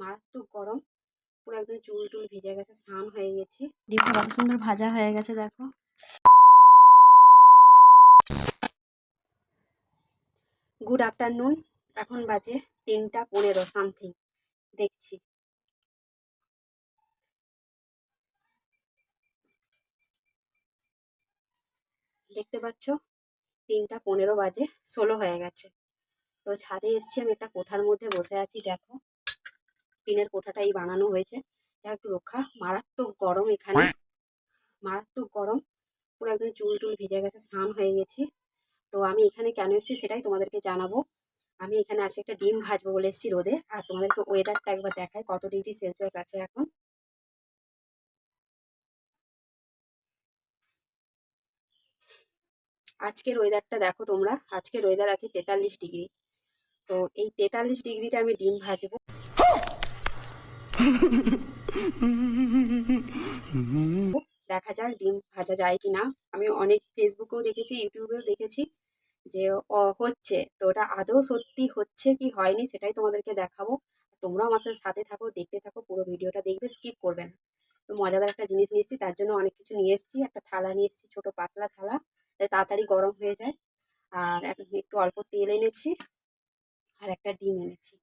মারাত্মক গরম। পুরো একদম চুল টুল ভিজে গেছে স্নান হয়ে গেছে। ডিমটা কত সুন্দর ভাজা হয়ে গেছে দেখো। গুড আফটারনুন এখন বাজে তিনটা পনেরো সামথিং দেখছি। দেখতে পাচ্ছ? তিনটা পনেরো বাজে ষোলো হয়ে গেছে। তো ছাদে এসছি আমি একটা কোঠার মধ্যে বসে আছি দেখো। টিনের কোঠাটাই বানানো হয়েছে। যা একটু রক্ষা, মারাত্মক গরম এখানে। মারাত্মক গরম। পুরো একদম চুল টুল ভিজে গেছে, স্নান হয়ে গেছি। তো আমি এখানে কেন এসেছি সেটাই তোমাদেরকে জানাব। আমি এখানে আজকে একটা ডিম ভাজবো বলে এসেছি রোদে। আর তোমাদেরকে ওয়েদারটা একবার দেখায় কত ডিগ্রি সেলসিয়াস আছে এখন। আজকের ওয়েদারটা দেখো তোমরা। আজকের ওয়েদার আছে তেতাল্লিশ ডিগ্রি। তো এই তেতাল্লিশ ডিগ্রিতে আমি ডিম ভাজবো। দেখা যাক ডিম ভাজা যায় কি না আমি অনেক ফেসবুকেও দেখেছি ইউটিউবেও দেখেছি যে হচ্ছে। তো ওটা আদৌ সত্যি হচ্ছে কি হয়নি সেটাই তোমাদেরকে দেখাবো। তোমরাও আমার সাথে থাকো, দেখতে থাকো, পুরো ভিডিওটা দেখবে স্কিপ করবে না। তো মজাদার একটা জিনিস নিয়ে এসেছি তার জন্য অনেক কিছু নিয়ে এসেছি। একটা থালা নিয়ে এসেছি, ছোটো পাতলা থালা তাড়াতাড়ি গরম হয়ে যায়। আর এক- একটু অল্প তেল এনেছি আর একটা ডিম এনেছি।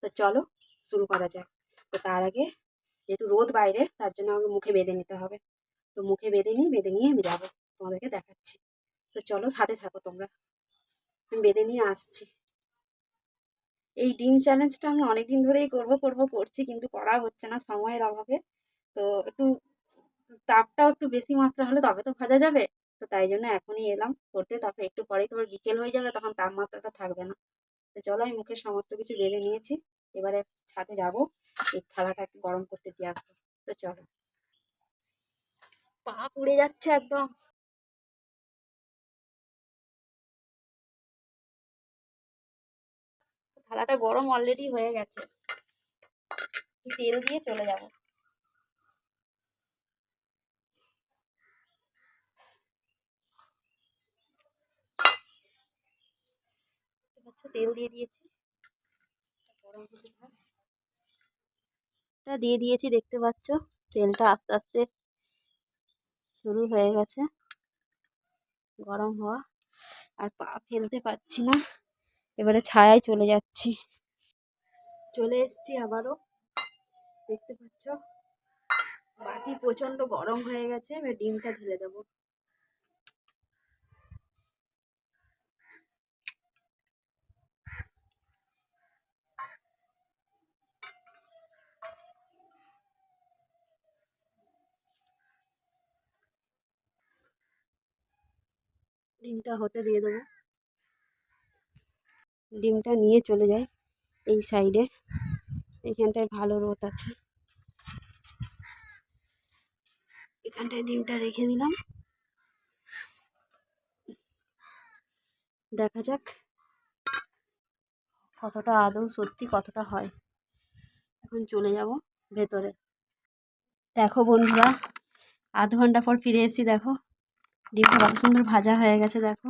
তো চলো, শুরু করা যাক। তো তার আগে যেহেতু রোদ বাইরে, তার জন্য আমাকে মুখে বেঁধে নিতে হবে। তো মুখে বেঁধে নিই বেঁধে নিয়ে আমি যাব। তোমাদেরকে দেখাচ্ছি। তো চলো সাথে থাকো তোমরা। আমি বেঁধে নিয়ে আসছি। এই ডিম চ্যালেঞ্জটা আমি অনেক দিন ধরেই করব করব, করছি, কিন্তু করা হচ্ছে না সময়ের অভাবে। তো একটু তাপটাও একটু বেশি মাত্রা হলে তবে তো ভাজা যাবে। তো তাই জন্য এখনই এলাম করতে। তারপরে একটু পরেই তোমার বিকেল হয়ে যাবে, তখন তাপমাত্রাটা থাকবে না। তো চলো আমি মুখে সমস্ত কিছু বেঁধে নিয়েছি। এবারে ছাদে যাব। এই থালাটা একটু গরম করতে দিয়ে আসব। তো চলো। পা পুড়ে যাচ্ছে একদম। থালাটা গরম অলরেডি হয়ে গেছে। তেল দিয়ে চলে যাব। তেল দিয়ে দিয়েছি। গরম হতে থাক টা দিয়ে দিয়েছি, দেখতে পাচ্ছ? তেলটা আস্তে আস্তে শুরু হয়ে গেছে। গরম হওয়া। আর পা ফেলতে পারছি না। এবারে ছায়ায় চলে যাচ্ছি। চলে এসছি আবারও। দেখতে পাচ্ছ? বাটি প্রচণ্ড গরম হয়ে গেছে। এবার ডিমটা ঢেলে দেবো। ডিমটা হতে দিয়ে দেবো। ডিমটা নিয়ে চলে যাই এই সাইডে। এখানটায় ভালো রোদ আছে। এখানটায় ডিমটা রেখে দিলাম। দেখা যাক কতটা আদৌ সত্যি, কতটা হয়। এখন চলে যাব ভেতরে। দেখো বন্ধুরা, আধ ঘণ্টা পর ফিরে এসেছি, দেখো। ডিমটা কত সুন্দর ভাজা হয়ে গেছে দেখো।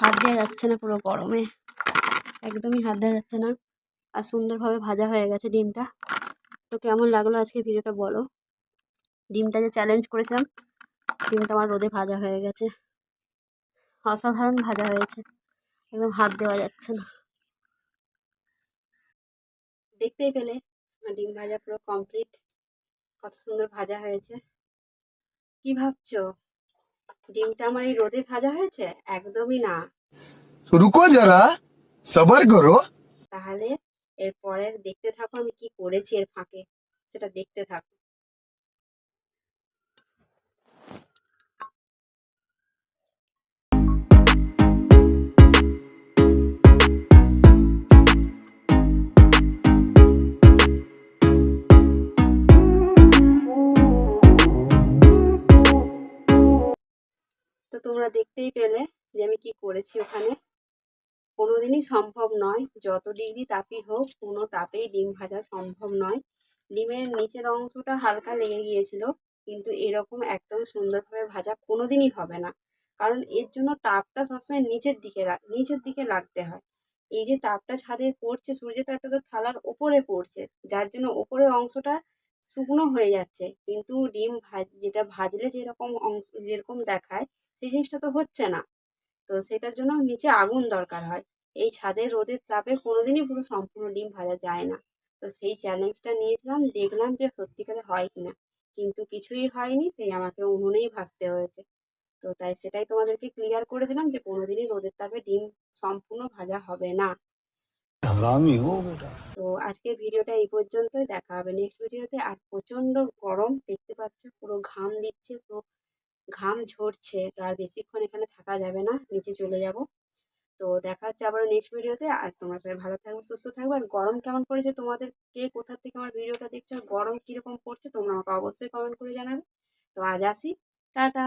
হাত দেওয়া যাচ্ছে না পুরো গরমে। একদমই হাত দেওয়া যাচ্ছে না। আর সুন্দরভাবে ভাজা হয়ে গেছে ডিমটা। তো কেমন লাগল আজকে ভিডিওটা বলো। ডিমটা যে চ্যালেঞ্জ করেছিলাম ডিমটা আমার রোদে ভাজা হয়ে গেছে। অসাধারণ ভাজা হয়েছে। একদম হাত দেওয়া যাচ্ছে না। দেখতেই পেলে আমার ডিম ভাজা পুরো কমপ্লিট কত সুন্দর ভাজা হয়েছে। কি ভাবছ? ডিমটা আমার এই রোদে ভাজা হয়েছে? একদমই না। রুকো যারা সবার করো। তাহলে এরপরে দেখতে থাকো আমি কি করেছি এর ফাঁকে। সেটা দেখতে থাকো। তোমরা দেখতেই পেলে যে আমি কি করেছি ওখানে। কোনোদিনই সম্ভব নয়, যত ডিগ্রি তাপই হোক, কোনো তাপেই ডিম ভাজা সম্ভব নয়। ডিমের নিচের অংশটা হালকা লেগে গিয়েছিল, কিন্তু এরকম একদম সুন্দরভাবে ভাজা কোনোদিনই হবে না। কারণ এর জন্য তাপটা সবসময় নিচের দিকে নিচের দিকে লাগতে হয়। এই যে তাপটা ছাদে পড়ছে, সূর্যের তাপটা তো থালার ওপরে পড়ছে, যার জন্য ওপরের অংশটা শুকনো হয়ে যাচ্ছে। কিন্তু ডিম ভাজ, যেটা ভাজলে যেরকম অংশ, যেরকম দেখায় সেই জিনিসটা তো হচ্ছে না। তো সেটার জন্য নিচে আগুন দরকার হয়। এই ছাদের রোদের তাপে কোনোদিনই পুরো সম্পূর্ণ ডিম ভাজা যায় না। তো সেই চ্যালেঞ্জটা নিয়েছিলাম দেখলাম যে সত্যিকারে হয় কিনা। কিন্তু কিছুই হয়নি সেই আমাকে উনুনেই ভাজতে হয়েছে। তো তাই সেটাই তোমাদেরকে ক্লিয়ার করে দিলাম যে কোনোদিনই রোদের তাপে ডিম সম্পূর্ণ ভাজা হবে না। তো আজকের ভিডিওটা এই পর্যন্তই। দেখা হবে নেক্সট ভিডিওতে আর প্রচণ্ড গরম দেখতে পাচ্ছ পুরো ঘাম দিচ্ছে তো ঘাম ঝরছে, তো আর বেশিক্ষণ এখানে থাকা যাবে না, নিচে চলে যাব। তো দেখা হচ্ছে আবার নেক্সট ভিডিওতে আজ তোমরা সবাই ভালো থাকবে, সুস্থ থাকবে। আর গরম কেমন পড়েছে তোমাদের কে কোথা থেকে আমার ভিডিওটা দেখছ? গরম কীরকম পড়ছে? তোমরা আমাকে অবশ্যই কমেন্ট করে জানাবে। তো আজ আসি। টাটা!